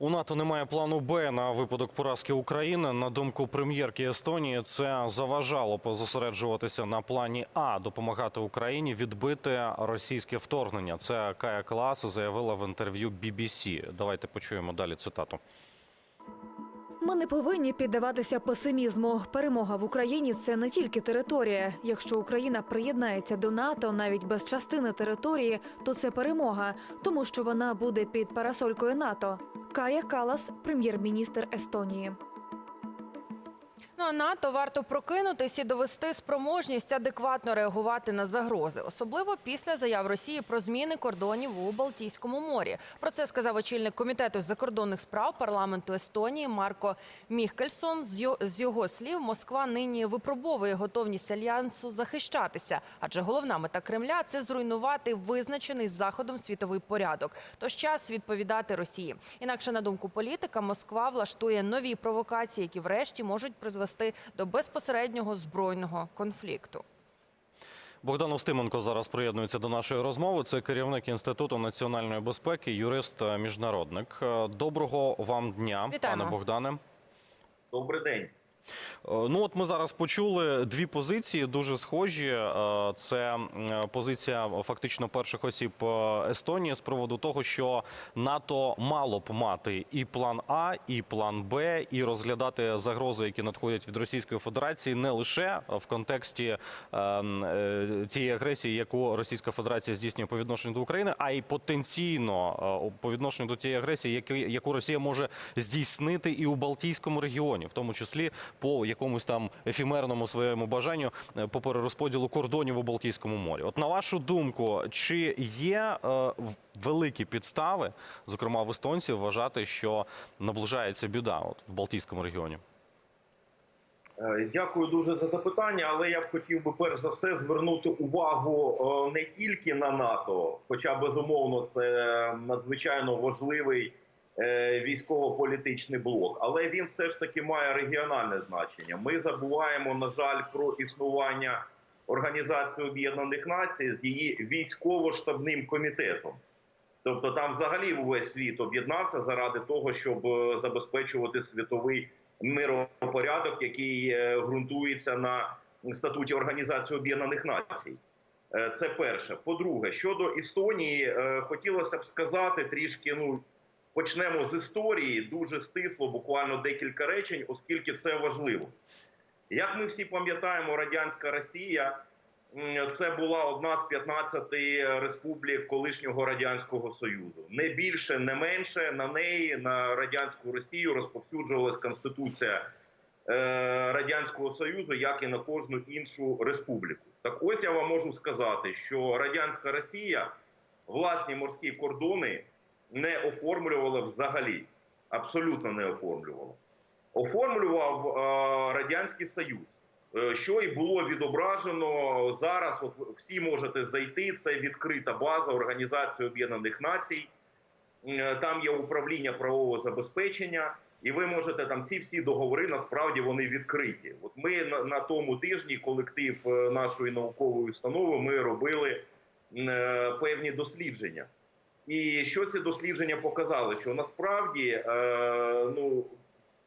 У НАТО немає плану Б на випадок поразки України. На думку прем'єрки Естонії, це заважало позосереджуватися на плані А, допомагати Україні відбити російське вторгнення. Це Кая Клас заявила в інтерв'ю BBC. Давайте почуємо далі цитату. Ми не повинні піддаватися песимізму. Перемога в Україні це не тільки територія. Якщо Україна приєднається до НАТО навіть без частини території, то це перемога, тому що вона буде під парасолькою НАТО. Кая Калас, прем'єр-міністр Естонії. Ну а НАТО варто прокинутись і довести спроможність адекватно реагувати на загрози, особливо після заяв Росії про зміни кордонів у Балтійському морі. Про це сказав очільник комітету з закордонних справ парламенту Естонії Марко Міхкельсон. З його слів, Москва нині випробовує готовність альянсу захищатися, адже головна мета Кремля це зруйнувати визначений заходом світовий порядок. Тож час відповідати Росії. Інакше на думку політика, Москва влаштує нові провокації, які врешті можуть призвести до безпосереднього збройного конфлікту. Богдан Устименко зараз приєднується до нашої розмови. Це керівник інституту національної безпеки, юрист е, міжнародник. Е, Доброго вам дня, Вітаємо. пане Богдане. Добрий день. Е, Ну от ми зараз почули дві позиції дуже схожі. Е, Це позиція фактично перших осіб е, Естонії з приводу того, що НАТО мало б мати і план А, і план Б, і розглядати загрози, які надходять від Російської Федерації, не лише в контексті цієї агресії, яку Російська Федерація здійснює по відношенню до України, а й потенційно по відношенню до цієї агресії, яку Росія може здійснити і у Балтійському регіоні, в тому числі по якомусь там ефімерному своєму бажанню е, по перерозподілу кордонів у Балтійському морі. От на вашу думку, чи є е, великі підстави, зокрема в естонців, вважати, що наближається біда от в Балтійському регіоні? Е, Дякую дуже за запитання, але я б хотів би перш за все звернути увагу не тільки на НАТО, хоча безумовно це надзвичайно важливий військово-політичний блок, але він все ж таки має регіональне значення. Ми забуваємо, на жаль, про існування Організації Об'єднаних Націй з її військово-штабним комітетом. Тобто там взагалі увесь світ об'єднався заради того, щоб е, забезпечувати світовий миропорядок, який е, ґрунтується на статуті Організації Об'єднаних Націй. Е, Це перше. По-друге, щодо Естонії, е, хотілося б сказати трішки. Ну почнемо з історії, дуже стисло, буквально декілька речень, оскільки це важливо. Як ми всі пам'ятаємо, радянська Росія це була одна з 15 республік колишнього радянського союзу. Не більше, не менше на неї на радянську Росію розповсюджувалась конституція е, радянського союзу, як і на кожну іншу республіку. Так ось я вам можу сказати, що радянська Росія власні морські кордони не оформлювала взагалі, абсолютно не оформлювала. Оформлював е, радянський союз. Е, Що і було відображено зараз. От всі можете зайти. Це відкрита база Організації Об'єднаних Націй. Е, Там є управління правового забезпечення, і ви можете там ці всі договори насправді вони відкриті. От ми на, на тому тижні, колектив нашої наукової установи, ми робили е, певні дослідження. І що ці дослідження показали? Що насправді е, ну,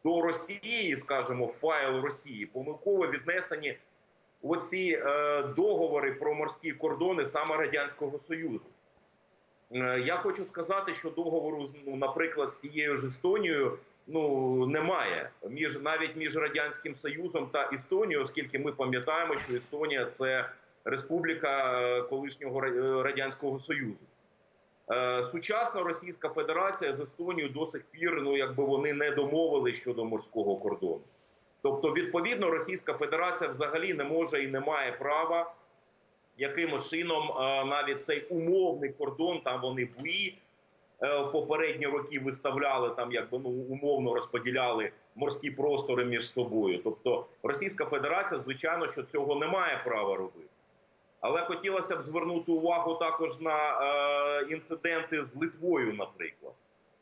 до Росії, скажімо, файл Росії помилково віднесені оці е, договори про морські кордони саме Радянського Союзу. Е, я хочу сказати, що договору, ну, наприклад, з тією ж Естонією ну, немає між навіть між Радянським Союзом та Естонією, оскільки ми пам'ятаємо, що Естонія це республіка е, колишнього Радянського Союзу. Е, Сучасна Російська Федерація з Естонією до сих пір, ну якби вони не домовились щодо морського кордону. Тобто, відповідно, Російська Федерація взагалі не може і не має права якимось чином е, навіть цей умовний кордон, там вони буї е, попередні роки виставляли там, якби ну умовно розподіляли морські простори між собою. Тобто, Російська Федерація, звичайно, що цього не має права робити. Але хотілося б звернути увагу також на е, інциденти з Литвою, наприклад,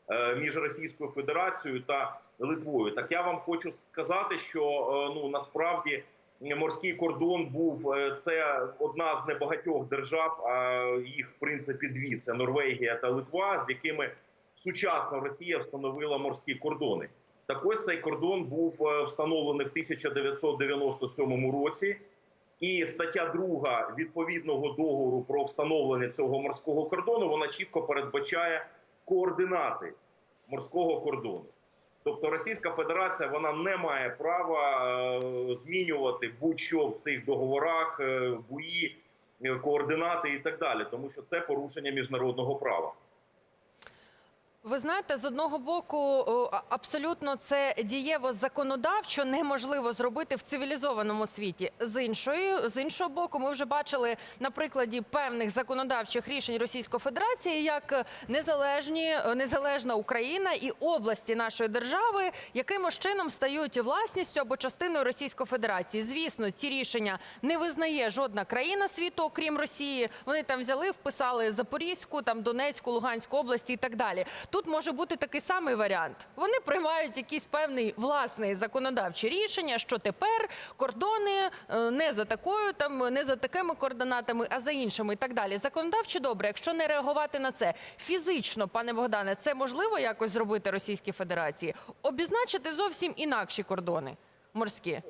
е, між Російською Федерацією та Литвою. Так я вам хочу сказати, що е, ну насправді морський кордон був е, це одна з небагатьох держав, а їх в принципі дві це Норвегія та Литва, з якими сучасна Росія встановила морські кордони. Так ось цей кордон був е, встановлений в 1997 році. І стаття 2 відповідного договору про встановлення цього морського кордону вона чітко передбачає координати морського кордону. Тобто Російська Федерація вона не має права е, змінювати будь-що в цих договорах, е, буї, е, координати і так далі, тому що це порушення міжнародного права. Ви знаєте, з одного боку, абсолютно це дієво законодавчо неможливо зробити в цивілізованому світі. З іншої, з іншого боку, ми вже бачили на прикладі певних законодавчих рішень Російської Федерації, як незалежні незалежна Україна і області нашої держави якимось чином стають власністю або частиною Російської Федерації. Звісно, ці рішення не визнає жодна країна світу, окрім Росії. Вони там взяли, вписали Запорізьку, там Донецьку, Луганську області і так далі. Тут може бути такий самий варіант. Вони приймають якийсь певний власний законодавчі рішення, що тепер кордони е, не за такою, там не за такими координатами, а за іншими і так далі. Законодавчо добре, якщо не реагувати на це фізично, пане Богдане, це можливо якось зробити Російській Федерації, обізначити зовсім інакші кордони морські.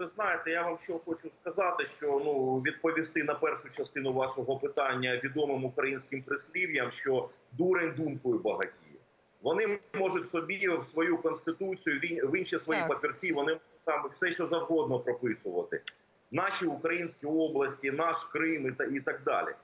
Ви знаєте, я вам що хочу сказати, що ну відповісти на першу частину вашого питання відомим українським прислів'ям, що дурень думкою багатіє. Вони можуть собі в свою конституцію, в ін- в інші свої Так. папірці, вони там все, що завгодно прописувати. Наші українські області, наш Крим і та і так далі.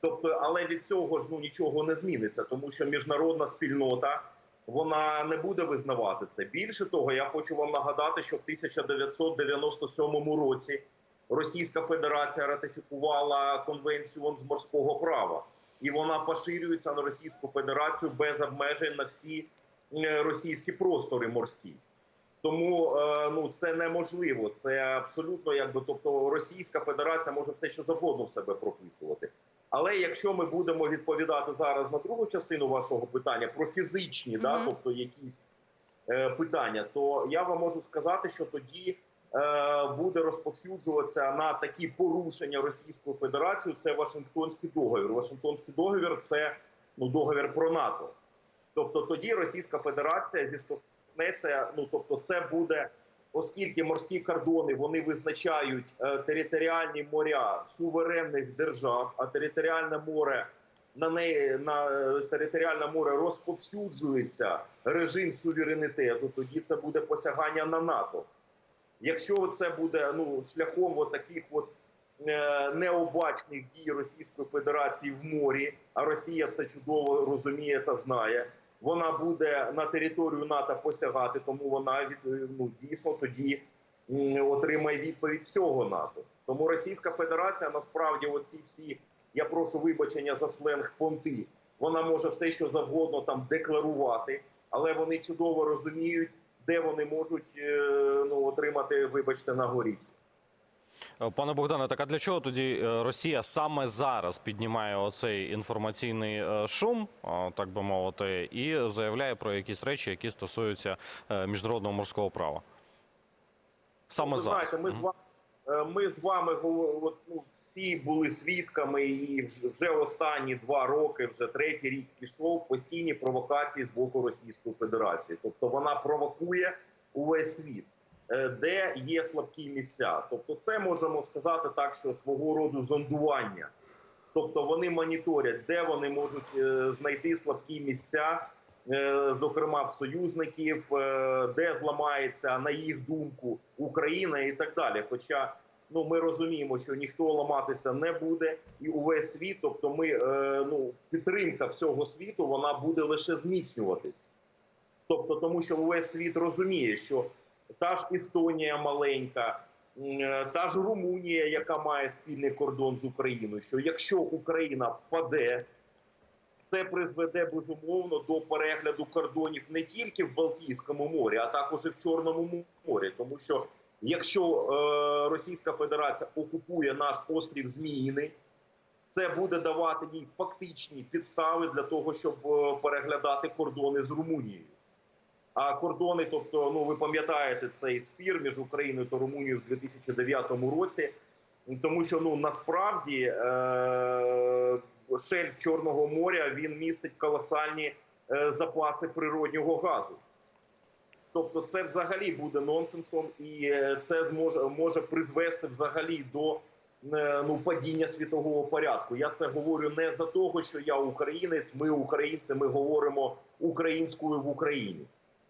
Тобто, але від цього ж ну нічого не зміниться, тому що міжнародна спільнота вона не буде визнавати це. Більше того, я хочу вам нагадати, що в 1997 році Російська Федерація ратифікувала конвенцію з морського права, і вона поширюється на Російську Федерацію без обмежень на всі е, російські простори морські. Тому е, ну це неможливо. Це абсолютно якби тобто Російська Федерація може все що завгодно в себе прописувати. Але якщо ми будемо відповідати зараз на другу частину вашого питання про фізичні, да, тобто якісь е, питання, то я вам можу сказати, що тоді е, буде розповсюджуватися на такі порушення Російською Федерацією. Це Вашингтонський договір. Вашингтонський договір це ну договір про НАТО. Тобто тоді Російська Федерація зіштовхнеться. Ну тобто, це буде, оскільки морські кордони вони визначають е, територіальні моря суверенних держав, а територіальне море на неї на е, територіальне море розповсюджується режим суверенітету. Тоді це буде посягання на НАТО. Якщо це буде ну шляхом таких от е, необачних дій Російської Федерації в морі, а Росія це чудово розуміє та знає. Вона буде на територію НАТО посягати, тому вона від ну дійсно тоді отримає відповідь всього НАТО. Тому Російська Федерація насправді оці всі, я прошу вибачення за сленг понти. Вона може все, що завгодно там декларувати, але вони чудово розуміють, де вони можуть е, ну отримати, вибачте, на горі. Пане Богдане, так а для чого тоді е, Росія саме зараз піднімає оцей інформаційний е, шум, е, так би мовити, і заявляє про якісь речі, які стосуються міжнародного морського права? Саме ви зараз. знаєте, ми з вами. Ми з вами от, ну, всі були свідками, і вже- останні два роки, вже третій рік пішов постійні провокації з боку Російської Федерації. Тобто вона провокує увесь світ, де є слабкі місця. Тобто, це можемо сказати так, що свого роду зондування. Тобто вони моніторять, де вони можуть е, знайти слабкі місця, е, зокрема в союзників, е, де зламається на їх думку Україна і так далі. Хоча ну ми розуміємо, що ніхто ламатися не буде, і увесь світ, тобто ми е, ну підтримка всього світу, вона буде лише зміцнюватись. Тобто, тому що увесь світ розуміє, що та ж Естонія маленька, е, та ж Румунія, яка має спільний кордон з Україною, що якщо Україна впаде, це призведе безумовно до перегляду кордонів не тільки в Балтійському морі, а також і в Чорному морі. Тому що якщо е, Російська Федерація окупує наш острів Зміїний, це буде давати їй фактичні підстави для того, щоб е, переглядати кордони з Румунією. Кордони, тобто, ну ви пам'ятаєте цей спір між Україною та Румунією в 2009 році, тому що ну насправді е- шельф Чорного моря він містить колосальні е, запаси природнього газу. Тобто, це взагалі буде нонсенсом, і е, це зможе може призвести взагалі до е, ну падіння світового порядку. Я це говорю не за того, що я українець, ми українці, ми говоримо українською в Україні.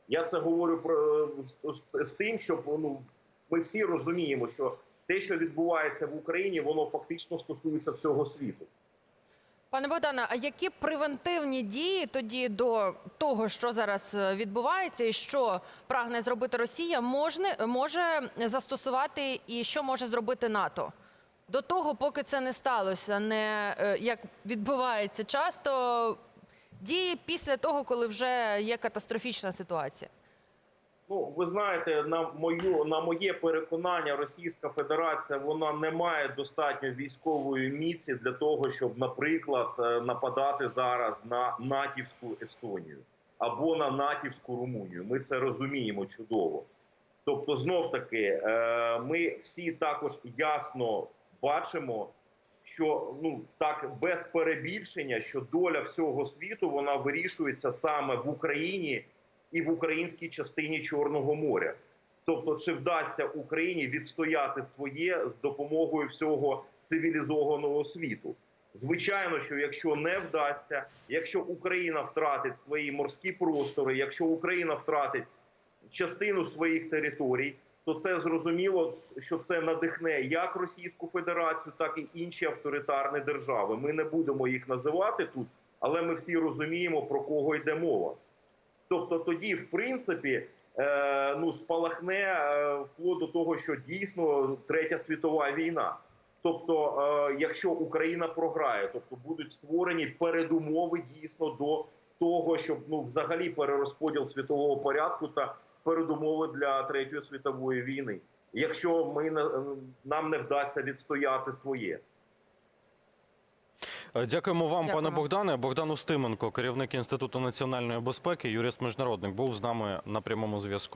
Я це говорю про з, з- тим, щоб ну ми всі розуміємо, що те, що відбувається в Україні, воно фактично стосується всього світу. Пане Богдане, а які превентивні дії тоді до того, що зараз е, відбувається, і що прагне зробити Росія, можне, може застосувати і що може зробити НАТО? До того, поки це не сталося, не е, як відбувається часто дії після того, коли вже є катастрофічна ситуація. Ну, ви знаєте, на мою на моє переконання, Російська Федерація вона не має достатньо військової міці для того, щоб, наприклад, е, нападати зараз на натівську Естонію або на натівську Румунію. Ми це розуміємо чудово. Тобто, знов таки, е, ми всі також ясно бачимо, що ну так без перебільшення, що доля всього світу вона вирішується саме в Україні і в українській частині Чорного моря. Тобто, чи вдасться Україні відстояти своє з допомогою всього цивілізованого світу? Звичайно, що якщо не вдасться, якщо Україна втратить свої морські простори, якщо Україна втратить частину своїх територій, то це зрозуміло, що це надихне як Російську Федерацію, так і інші авторитарні держави. Ми не будемо їх називати тут, але ми всі розуміємо про кого йде мова. Тобто тоді, в принципі, е, ну спалахне е, вплоть до того, що дійсно третя світова війна. Тобто, е, якщо Україна програє, тобто будуть створені передумови дійсно до того, щоб ну взагалі перерозподіл світового порядку та передумови для третьої світової війни, якщо ми нам не вдасться відстояти своє. Е, Дякуємо вам, Дякую. пане Богдане. Богдан Устименко, керівник інституту національної безпеки, юрист міжнародник, був з нами на прямому зв'язку.